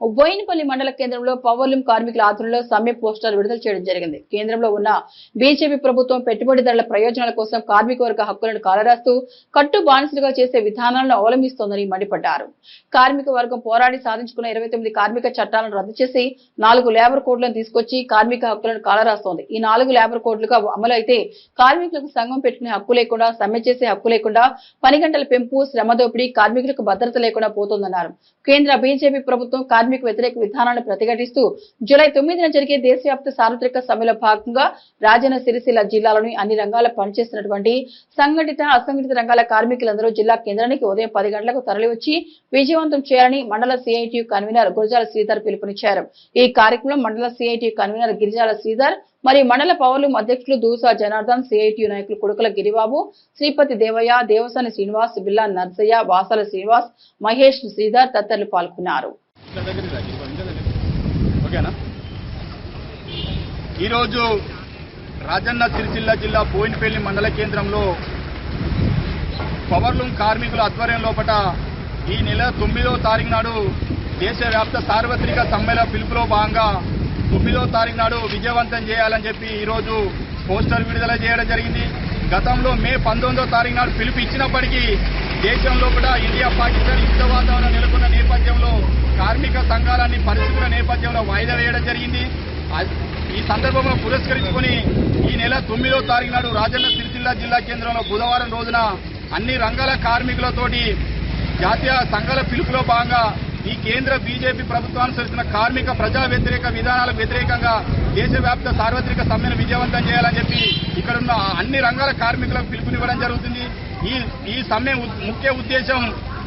బోయినపల్లి మండల కేంద్రంలో పవర్లూమ్ కార్మికుల ఆధ్వర్యంలో సమ్మె పోస్టర్ విడుదల చేయడం జరిగింది. కేంద్రంలో ఉన్న బీజేపీ ప్రభుత్వం పెట్టుబడిదారుల ప్రయోజనాల కోసం కార్మిక వర్గ హక్కులను కాలరాస్తూ కట్టు బానిసలుగా చేసే విధానాలను అవలంబిస్తోందని మండిపడ్డారు. కార్మిక వర్గం పోరాడి సాధించుకున్న ఇరవై తొమ్మిది కార్మిక చట్టాలను రద్దు చేసి నాలుగు లేబర్ కోడ్లను తీసుకొచ్చి కార్మిక హక్కులను కాలరాస్తోంది. ఈ నాలుగు లేబర్ కోడ్లుగా అమలు అయితే కార్మికులకు సంఘం పెట్టుకునే హక్కు లేకుండా సమ్మె చేసే హక్కు లేకుండా పని గంటల పెంపు శ్రమ దోపిడీ కార్మికులకు భద్రత లేకుండా పోతోందన్నారు. కేంద్ర బీజేపీ ప్రభుత్వం కార్మిక వ్యతిరేక విధానాలను ప్రతిఘటిస్తూ జూలై తొమ్మిదిన జరిగే దేశవ్యాప్త సార్వత్రిక సమ్మెలో భాగంగా రాజన్న సిరిసిల్ల జిల్లాలోని అన్ని రంగాల పనిచేస్తున్నటువంటి సంఘటిత అసంఘటిత రంగాల కార్మికులందరూ జిల్లా కేంద్రానికి ఉదయం పది గంటలకు తరలివచ్చి విజయవంతం చేయాలని మండల సిఐటియు కన్వీనర్ గురజాల శ్రీధర్ పిలుపునిచ్చారు. ఈ కార్యక్రమంలో మండల సిఐటియు కన్వీనర్ గిరిజాల శ్రీధర్ మరియు మండల పౌరులు అధ్యక్షులు దూసా జనార్దన్ సిఐటియు నాయకులు కొడుకుల గిరిబాబు శ్రీపతి దేవయ్య దేవసాని శ్రీనివాస్ బిల్లా నర్సయ్య వాసాల శ్రీనివాస్ మహేష్ శ్రీధర్ తదితరులు పాల్గొన్నారు. ఓకేనా? ఈరోజు రాజన్న సిరిసిల్ల జిల్లా బోయినపల్లి మండల కేంద్రంలో పవర్లూమ్ కార్మికుల ఆధ్వర్యం లోపట ఈ నెల తొమ్మిదవ తారీఖు నాడు దేశవ్యాప్త సార్వత్రిక సమ్మెల పిలుపులో భాగంగా తొమ్మిదవ తారీఖు నాడు విజయవంతం చేయాలని చెప్పి ఈరోజు పోస్టర్ విడుదల చేయడం జరిగింది. గతంలో మే పంతొమ్మిదవ తారీఖు నాడు పిలుపు ఇచ్చినప్పటికీ దేశంలో కూడా ఇండియా పాకిస్తాన్ యుద్ధ వాతావరణం నెలకొన్న నేపథ్యంలో సంఘాలన్నీ పరిస్థితుల నేపథ్యంలో వాయిదా వేయడం జరిగింది. ఈ సందర్భంలో పురస్కరించుకొని ఈ నెల తొమ్మిదో తారీఖు నాడు రాజన్న సిరిసిల్ల జిల్లా కేంద్రంలో బుధవారం రోజున అన్ని రంగాల కార్మికులతోటి జాతీయ సంఘాల పిలుపులో భాగంగా ఈ కేంద్ర బీజేపీ ప్రభుత్వం అనుసరిస్తున్న కార్మిక ప్రజా వ్యతిరేక విధానాలకు వ్యతిరేకంగా దేశవ్యాప్త సార్వత్రిక సమ్మెను విజయవంతం చేయాలని చెప్పి ఇక్కడున్న అన్ని రంగాల కార్మికులకు పిలుపునివ్వడం జరుగుతుంది. ఈ ఈ సమ్మె ముఖ్య ఉద్దేశం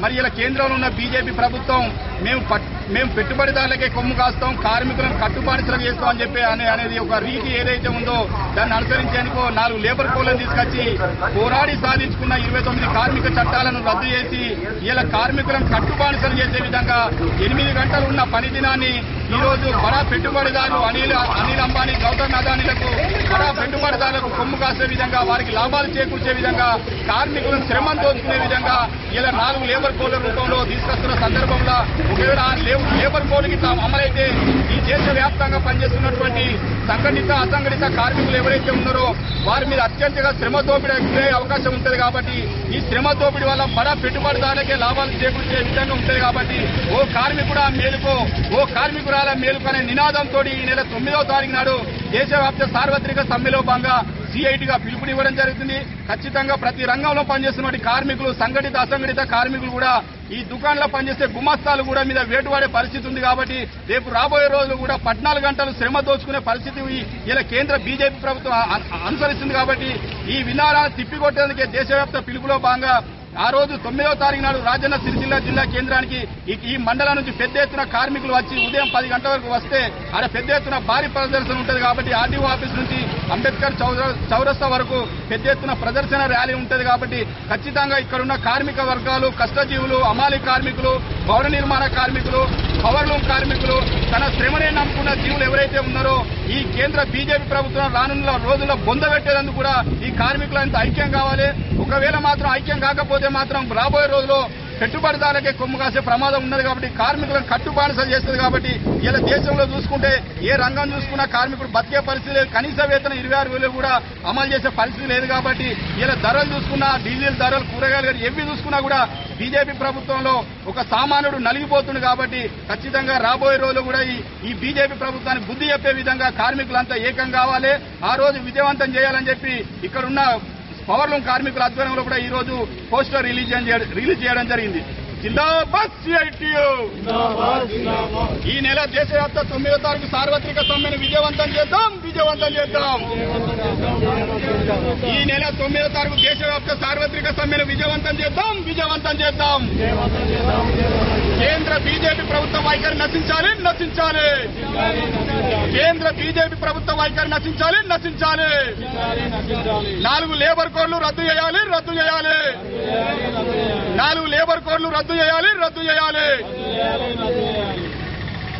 మరి ఇలా కేంద్రంలో ఉన్న బీజేపీ ప్రభుత్వం మేము పట్- మేము పెట్టుబడిదారులకే కొమ్ము కాస్తాం కార్మికులను కట్టుబానిసలకు చేస్తాం అని చెప్పి అనే అనేది ఒక రీతి ఏదైతే ఉందో దాన్ని అనుసరించేందుకు నాలుగు లేబర్ కోడ్లను తీసుకొచ్చి పోరాడి సాధించుకున్న ఇరవై తొమ్మిది కార్మిక చట్టాలను రద్దు చేసి ఇలా కార్మికులను కట్టుబానిసలు చేసే విధంగా ఎనిమిది గంటలు ఉన్న పని దినాన్ని ఈ రోజు బడా పెట్టుబడిదారులు అనిల్ అనిల్ అంబానీ గౌతమ్ అదానీలకు బడా పెట్టుబడిదారులకు కొమ్ము కాసే విధంగా వారికి లాభాలు చేకూర్చే విధంగా కార్మికులను శ్రమం దోచుకునే విధంగా ఇలా నాలుగు లేబర్ కోడ్ల రూపంలో తీసుకొస్తున్న సందర్భంలో ఒకవేళ లేబర్ కోడ్కి తాము అమలైతే ఈ దేశ వ్యాప్తంగా పనిచేస్తున్నట్టు సంఘటిత అసంఘటిత కార్మికులు ఎవరైతే ఉన్నారో వారి మీద అత్యంతగా శ్రమ దోపిడీ గురయ్యే అవకాశం ఉంటుంది కాబట్టి ఈ శ్రమ దోపిడీ వల్ల బడా పెట్టుబడిదారులకే లాభాలు చేకూర్చే విధంగా ఉంటుంది కాబట్టి ఓ కార్మికుడా మేలుకో ఓ కార్మికురాల మేలుకు అనే నినాదంతో ఈ నెల తొమ్మిదవ తారీఖు నాడు దేశవ్యాప్త సార్వత్రిక సమ్మెలో భాగంగా సిఐటిగా పిలుపునివ్వడం జరుగుతుంది. ఖచ్చితంగా ప్రతి రంగంలో పనిచేస్తున్న కార్మికులు సంఘటిత అసంఘటిత కార్మికులు కూడా ఈ దుకాణంలో పనిచేసే గుమస్తాలు కూడా మీద వేటువాడే పరిస్థితి ఉంది కాబట్టి రేపు రాబోయే రోజులు కూడా పద్నాలుగు గంటలు శ్రమ దోచుకునే పరిస్థితి ఇలా కేంద్ర బీజేపీ ప్రభుత్వం అనుసరిస్తుంది కాబట్టి ఈ విధానాన్ని తిప్పికొట్టేందుకే దేశవ్యాప్త పిలుపులో భాగంగా ఆ రోజు తొమ్మిదవ తారీఖు నాడు రాజన్న సిరిసిల్ల జిల్లా కేంద్రానికి ఈ- మండలం నుంచి పెద్ద ఎత్తున కార్మికులు వచ్చి ఉదయం పది గంటల వరకు వస్తే ఆడ పెద్ద ఎత్తున భారీ ప్రదర్శన ఉంటుంది కాబట్టి ఆర్డీఓ ఆఫీస్ నుంచి అంబేద్కర్ చౌర- చౌరస్తా వరకు పెద్ద ఎత్తున ప్రదర్శన ర్యాలీ ఉంటుంది కాబట్టి ఖచ్చితంగా ఇక్కడున్న కార్మిక వర్గాలు కష్టజీవులు అమాలి కార్మికులు భవన నిర్మాణ కార్మికులు పవర్లూమ్ కార్మికులు తన శ్రమనే నమ్ముకున్న జీవులు ఎవరైతే ఉన్నారో ఈ కేంద్ర బీజేపీ ప్రభుత్వం రానున్న రోజుల్లో బొందబెట్టేందుకు కూడా ఈ కార్మికులంతా ఐక్యం కావాలి. ఒకవేళ మాత్రం ఐక్యం కాకపోతే మాత్రం రాబోయే రోజుల్లో పెట్టుబడిదారులకే కొమ్ము కాసే ప్రమాదం ఉన్నది కాబట్టి కార్మికులను కట్టుబానిసలు చేస్తుంది కాబట్టి ఇలా దేశంలో చూసుకుంటే ఏ రంగం చూసుకున్నా కార్మికుడు బతికే పరిస్థితి లేదు. కనీస వేతన ఇరవై ఆరు వేలు కూడా అమలు చేసే పరిస్థితి లేదు కాబట్టి ఇలా ధరలు చూసుకున్నా డీజిల్ ధరలు కూరగాయలు కానీ ఎవి చూసుకున్నా కూడా బీజేపీ ప్రభుత్వంలో ఒక సామాన్యుడు నలిగిపోతుంది కాబట్టి ఖచ్చితంగా రాబోయే రోజులు కూడా ఈ ఈ బీజేపీ ప్రభుత్వానికి బుద్ధి చెప్పే విధంగా కార్మికులంతా ఏకం కావాలి. ఆ రోజు విజయవంతం చేయాలని చెప్పి ఇక్కడున్న పవర్లూమ్ కార్మికుల ఆధ్వర్యంలో కూడా ఈ రోజు పోస్టర్ రిలీజ్ రిలీజ్ చేయడం జరిగింది. జిందాబాద్ సిఐటియు! ఈ నెల దేశవ్యాప్త తొమ్మిదో తారీఖు సార్వత్రిక సమ్మెను విజయవంతం చేద్దాం విజయవంతం చేద్దాం. ఈ నెల తొమ్మిదో తారీఖు దేశవ్యాప్త సార్వత్రిక సమ్మెను విజయవంతం చేద్దాం విజయవంతం చేద్దాం. వైఖరి నశించాలి నశించాలి. కేంద్ర బీజేపీ ప్రభుత్వ వైఖరి నశించాలి నశించాలి. నాలుగు లేబర్ కోడ్లు రద్దు చేయాలి రద్దు చేయాలి. నాలుగు లేబర్ కోడ్లు రద్దు చేయాలి రద్దు చేయాలి.